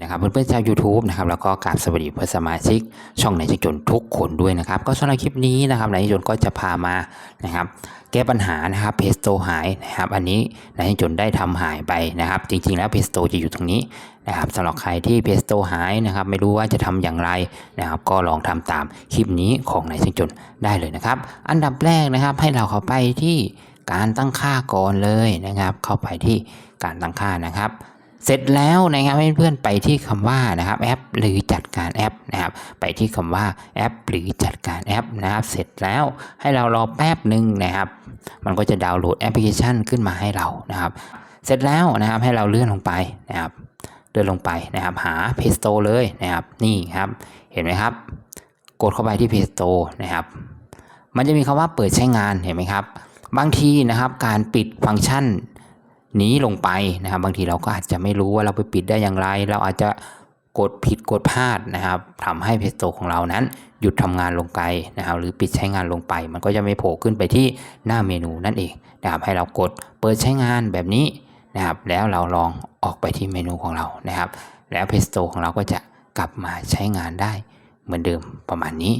นะครับเพื่อนๆชาว YouTube นะครับแล้วก็กราบสวัสดีเพื่อนสมาชิก ช่องไหนจนทุกคนด้วยนะครับก็สำหรับคลิปนี้นะครับไหนจนก็จะพามานะครับแก้ปัญหานะครับเพสโตหายนะครับอันนี้ไหนจนได้ทำหายไปนะครับ จริงๆแล้วเพสโตจะอยู่ตรงนี้นะครับสำหรับใครที่เพสโตหายนะครับไม่รู้ว่าจะทำอย่างไรนะครับก็ลองทำตามคลิปนี้ของไหนจนได้เลยนะครับอันดับแรกนะครับให้เราเข้าไปที่การตั้งค่าก่อนเลยนะครับ เข้าไปที่การตั้งค่านะครับ เสร็จแล้วนะครับให้เพื่อนๆไปที่คำว่านะครับแอปหรือจัดการแอปนะครับ ไปที่คำว่าแอปหรือจัดการแอปนะครับ เสร็จแล้วให้เรารอแป๊บหนึ่งนะครับ มันก็จะดาวน์โหลดแอปพลิเคชันขึ้นมาให้เรานะครับ เสร็จแล้วนะครับให้เราเลื่อนลงไปนะครับเลื่อนลงไปนะครับ หา Play Store เลยนะครับ นี่ครับเห็นไหมครับ กดเข้าไปที่ Play Store นะครับ มันจะมีคำว่าเปิดใช้งานเห็นไหมครับ บางทีนะครับการปิดฟังก์ชัน นี้ลงไปนะครับ บางทีเราก็อาจจะไม่รู้ว่าเราไปปิดได้อย่างไร เราอาจจะกดผิดกดพลาดนะครับทำให้ Play Store ของเรานั้น หยุดทำงานลงไปนะครับ หรือปิดใช้งานลงไป มันก็จะไม่โผล่ขึ้นไปที่หน้าเมนูนั่นเองนะครับให้เรากดเปิดใช้งานแบบนี้นะครับ แล้วเราลองออกไปที่เมนูของเรานะครับ แล้ว Play Store ของเราก็จะกลับมาใช้งานได้เหมือนเดิมประมาณนี้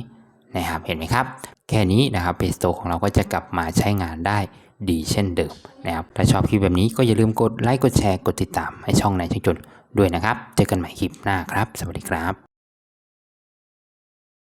นะครับเห็นไหมครับ แค่นี้นะครับ Play Store ของเราก็จะกลับมาใช้งานได้ดีเช่นเดิมนะครับ ถ้าชอบคลิปแบบนี้ก็อย่าลืมกดไลค์ กดแชร์ กดติดตามให้ช่องในช่างจนด้วยนะครับ เจอกันใหม่คลิปหน้าครับ สวัสดีครับ